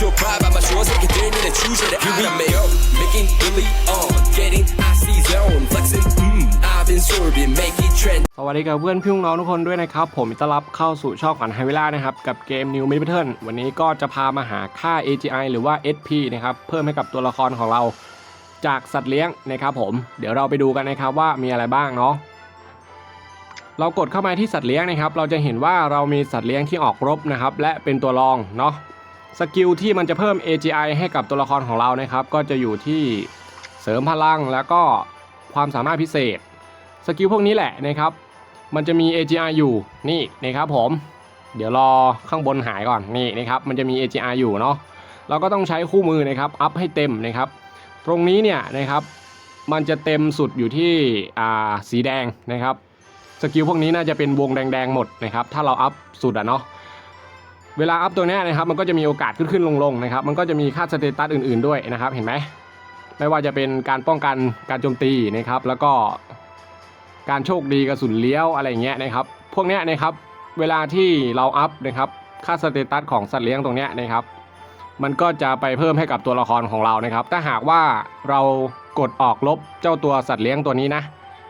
your pride by my shores, taking journey choose to animate. Yo, making really on, getting icy zone, flexing. สวัสดีกับเพื่อนพี่น้องทุกคนด้วยนะครับ ผมต้อนรับเข้าสู่ช่องขวัญไฮเวล่านะครับ กับเกม New m i d p a t t e r n วันนี้ก็จะพามาหาค่า AGI หรือว่า SP นะครับ เพิ่มให้กับตัวละครของเรา จากสัตว์เลี้ยงนะครับผม เดี๋ยวเราไปดูกันนะครับว่ามีอะไรบ้างเนาะเรากดเข้ามาที่สัตว์เลี้ยงนะครับ เราจะเห็นว่าเรามีสัตว์เลี้ยงที่ออกรบนะครับ และเป็นตัวรองเนาะ สกิลที่มันจะเพิ่ม AGI ให้กับตัวละครของเรานะครับ ก็จะอยู่ที่เสริมพลังแล้วก็ความสามารถพิเศษ สกิลพวกนี้แหละนะครับ มันจะมี AGI อยู่นี่นะครับผม เดี๋ยวรอข้างบนหายก่อนนี่นะครับ มันจะมี AGI อยู่เนาะเราก็ต้องใช้คู่มือนะครับอัพให้เต็มนะครับ ตรงนี้เนี่ยนะครับ มันจะเต็มสุดอยู่ที่อ่าสีแดงนะครับสกิลพวกนี้น่าจะเป็นวงแดงๆหมดนะครับ ถ้าเราอัพสุดอะเนาะ เวลาอัพตัวนี้นะครับมันก็จะมีโอกาสขึ้นขึ้นลงลงนะครับมันก็จะมีค่าสเตตัสอื่น ๆด้วยนะครับเห็นไหมไม่ว่าจะเป็นการป้องกันการโจมตีนะครับแล้วก็การโชคดีกระสุนเลี้ยวอะไรเงี้ยนะครับพวกเนี้ยนะครับเวลาที่เราอัพนะครับค่าสเตตัสของสัตว์เลี้ยงตรงเนี้ยนะครับมันก็จะไปเพิ่มให้กับตัวละครของเรานะครับ ถ้าหากว่าเรากดออกลบเจ้าตัวสัตว์เลี้ยงตัวนี้นะ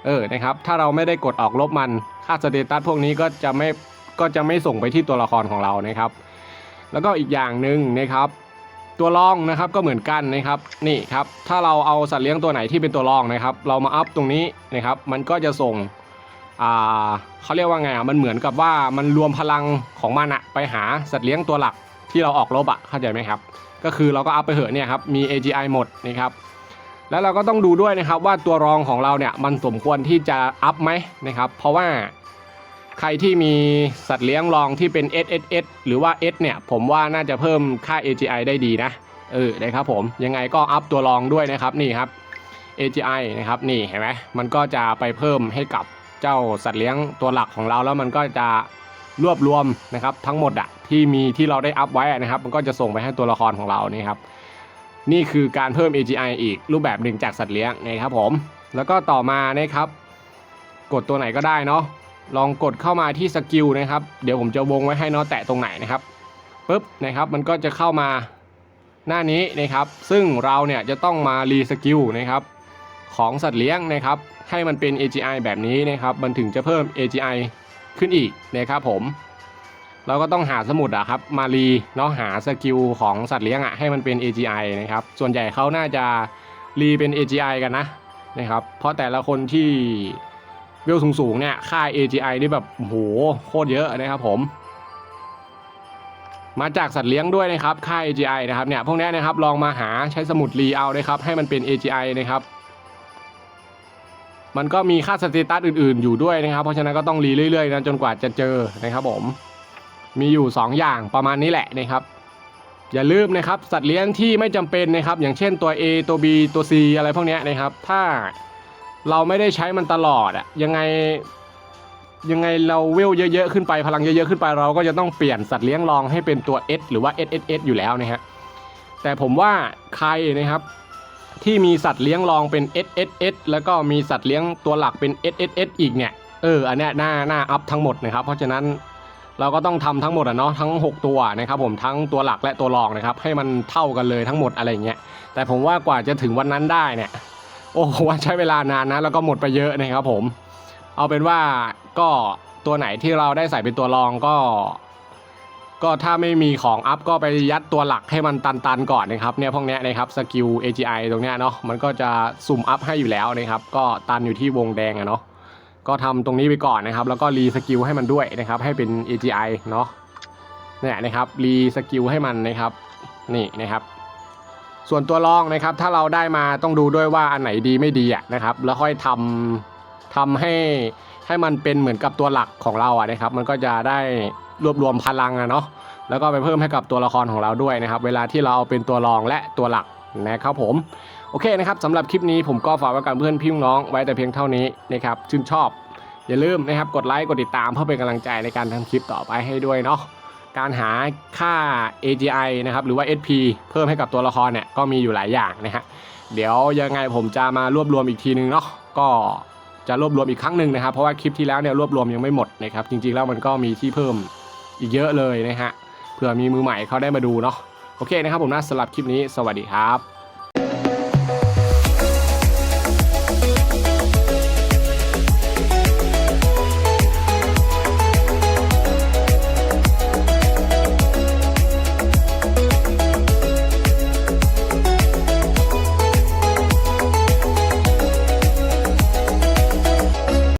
เออนะครับถ้าเราไม่ได้กดออกลบมันค่าสเตตัสพวกนี้ก็จะไม่ ก็จะไม่ส่งไปที่ตัวละครของเรานะครับ แล้วก็อีกอย่างหนึ่งนะครับตัวรองนะครับก็เหมือนกันนะครับนี่ครับถ้าเราเอาสัตว์เลี้ยงตัวไหนที่เป็นตัวรองนะครับ เรามาอัพตรงนี้นะครับมันก็จะส่งอ่าเขาเรียกว่าไงอะมันเหมือนกับว่ามันรวมพลังของมันอะไปหาสัตว์เลี้ยงตัวหลักที่เราออกลบอะเข้าใจไหมครับ ก็คือเราก็อัพไปเหอะเนี่ยครับมี AGI หมดนะครับแล้วเราก็ต้องดูด้วยนะครับว่าตัวรองของเราเนี่ยมันสมควรที่จะอัพไหมนะครับเพราะว่า ใครที่มีสัตว์เลี้ยงรองที่เป็น SSS หรือว่า S เนี่ย ผมว่าน่าจะเพิ่มค่า AGI ได้ดีนะ เออนะครับผม ยังไงก็อัพตัวรองด้วยนะครับ นี่ครับ AGI นะครับ นี่เห็นไหมมันก็จะไปเพิ่มให้กับเจ้าสัตว์เลี้ยงตัวหลักของเราแล้วมันก็จะรวบรวมนะครับทั้งหมดอะที่มีที่เราได้อัพไว้นะครับ มันก็จะส่งไปให้ตัวละครของเรานี่ครับนี่คือการเพิ่ม AGI อีกรูปแบบหนึ่งจากสัตว์เลี้ยงนะครับผม แล้วก็ต่อมานะครับ กดตัวไหนก็ได้เนาะ ลองกดเข้ามาที่สกิลนะครับ เดี๋ยวผมจะวงไว้ให้เนาะแตะตรงไหนนะครับปุ๊บนะครับมันก็จะเข้ามาหน้านี้นะครับ ซึ่งเราเนี่ยจะต้องมารีสกิลนะครับของสัตว์เลี้ยงนะครับ ให้มันเป็น AGI แบบนี้นะครับ มันถึงจะเพิ่ม AGI ขึ้นอีกนะครับผม เราก็ต้องหาสมุดอะครับมารีเนาะหาสกิลของสัตว์เลี้ยงอะให้มันเป็น AGI นะครับ ส่วนใหญ่เขาน่าจะรีเป็น AGI กันนะนะครับ เพราะแต่ละคนที่ เวลสูงๆเนี่ยค่า AGI นี่แบบโอ้โหโคตรเยอะนะครับผม มาจากสัตว์เลี้ยงด้วยนะครับค่า AGI นะครับเนี่ยพวกนี้นะครับลองมาหาใช้สมุดรีเอานะครับให้มันเป็น AGI นะครับมันก็มีค่าสเตตัสอื่นๆอยู่ด้วยนะครับ เพราะฉะนั้นก็ต้องรีเรื่อยๆนะจนกว่าจะเจอนะครับผม มีอยู่ 2 อย่างประมาณนี้แหละนะครับ อย่าลืมนะครับ สัตว์เลี้ยงที่ไม่จำเป็นนะครับ อย่างเช่นตัว A ตัว B ตัว C อะไรพวกนี้นะครับ ถ้า เราไม่ได้ใช้มันตลอดอะยังไงยังไงเราเวลเยอะๆขึ้นไปพลังเยอะๆขึ้นไปเราก็จะต้องเปลี่ยนสัตว์เลี้ยงรองให้เป็นตัว S หรือว่า SSS อยู่แล้วนะฮะแต่ผมว่าใครนะครับที่มีสัตว์เลี้ยงรองเป็น SSS แล้วก็มีสัตว์เลี้ยงตัวหลักเป็น SSS อีกเนี่ยเอออันเนี้ยน่าหน่าอัพทั้งหมดนะครับ เพราะฉะนั้นเราก็ต้องทำทั้งหมดอะเนาะทั้ง 6 ตัวนะครับผมทั้งตัวหลักและตัวรองนะครับให้มันเท่ากันเลยทั้งหมดอะไรเงี้ยแต่ผมว่ากว่าจะถึงวันนั้นได้เนี่ย โอ้โหว่าใช้เวลานานนะ แล้วก็หมดไปเยอะนะครับผม เอาเป็นว่าก็ตัวไหนที่เราได้ใส่เป็นตัวรองก็ ก็ถ้าไม่มีของอัพก็ไปยัดตัวหลักให้มันตันๆก่อนนะครับเนี่ยพวกนี้นะครับสกิล AGI ตรงเนี้ยเนาะมันก็จะสุ่มอัพให้อยู่แล้วนะครับ ก็ตันอยู่ที่วงแดงอะเนาะก็ทำตรงนี้ไปก่อนนะครับ แล้วก็รีสกิลให้มันด้วยนะครับ ให้เป็น AGI เนาะเนี่ยนะครับรีสกิลให้มันนะครับ นี่นะครับ ส่วนตัวรองนะครับ ถ้าเราได้มาต้องดูด้วยว่าอันไหนดีไม่ดีอะนะครับ แล้วค่อยทำทำให้ให้มันเป็นเหมือนกับตัวหลักของเราอะนะครับ มันก็จะได้รวบรวมพลังอะเนาะแล้วก็ไปเพิ่มให้กับตัวละครของเราด้วยนะครับ เวลาที่เราเอาเป็นตัวรองและตัวหลักนะครับผมโอเคนะครับสำหรับคลิปนี้ผมก็ฝากไว้กับเพื่อนพี่น้องไว้แต่เพียงเท่านี้นะครับชื่นชอบ อย่าลืมนะครับกดไลค์กดติดตามเพื่อเป็นกำลังใจในการทำคลิปต่อไปให้ด้วยเนาะ การหาค่า AGI นะครับหรือว่า SP เพิ่มให้กับตัวละครเนี่ยก็มีอยู่หลายอย่างนะฮะเดี๋ยวยังไงผมจะมารวบรวมอีกทีนึงเนาะก็จะรวบรวมอีกครั้งหนึ่งนะครับ เพราะว่าคลิปที่แล้วเนี่ยรวบรวมยังไม่หมดนะครับจริงๆแล้วมันก็มีที่เพิ่มอีกเยอะเลยนะฮะเผื่อมีมือใหม่เขาได้มาดูเนาะโอเคนะครับผมนะสำหรับคลิปนี้สวัสดีครับ